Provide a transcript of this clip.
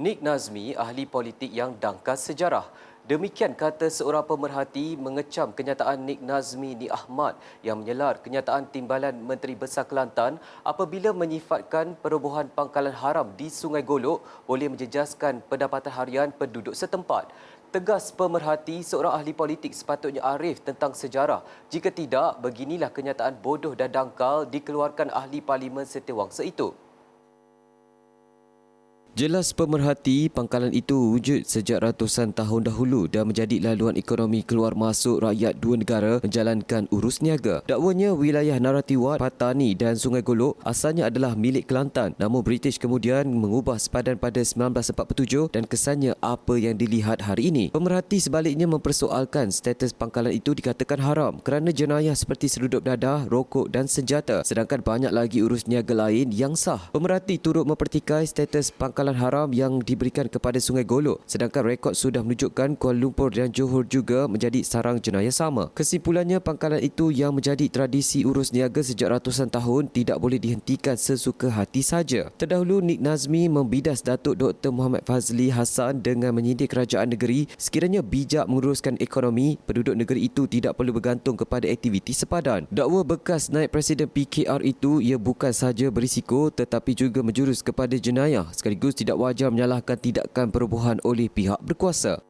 Nik Nazmi, ahli politik yang dangkas sejarah. Demikian kata seorang pemerhati mengecam kenyataan Nik Nazmi Ni Ahmad yang menyelar kenyataan Timbalan Menteri Besar Kelantan apabila menyifatkan perobohan pangkalan haram di Sungai Golok boleh menjejaskan pendapatan harian penduduk setempat. Tegas pemerhati seorang ahli politik sepatutnya arif tentang sejarah. Jika tidak, beginilah kenyataan bodoh dan dangkal dikeluarkan ahli parlimen setiawangsa itu. Jelas pemerhati pangkalan itu wujud sejak ratusan tahun dahulu dan menjadi laluan ekonomi keluar masuk rakyat dua negara menjalankan urus niaga. Dakwanya wilayah Naratiwat, Patani dan Sungai Golok asalnya adalah milik Kelantan namun British kemudian mengubah sepadan pada 1947 dan kesannya apa yang dilihat hari ini. Pemerhati sebaliknya mempersoalkan status pangkalan itu dikatakan haram kerana jenayah seperti seludup dadah, rokok dan senjata sedangkan banyak lagi urus niaga lain yang sah. Pemerhati turut mempertikai status pangkalan pangkalan haram yang diberikan kepada Sungai Golok sedangkan rekod sudah menunjukkan Kuala Lumpur dan Johor juga menjadi sarang jenayah sama. Kesimpulannya pangkalan itu yang menjadi tradisi urus niaga sejak ratusan tahun tidak boleh dihentikan sesuka hati saja. Terdahulu Nik Nazmi membidas Datuk Dr. Muhammad Fazli Hassan dengan menyindir kerajaan negeri sekiranya bijak menguruskan ekonomi, penduduk negeri itu tidak perlu bergantung kepada aktiviti sepadan. Dakwa bekas naik Presiden PKR itu ia bukan sahaja berisiko tetapi juga menjurus kepada jenayah sekaligus tidak wajar menyalahkan tindakan perubahan oleh pihak berkuasa.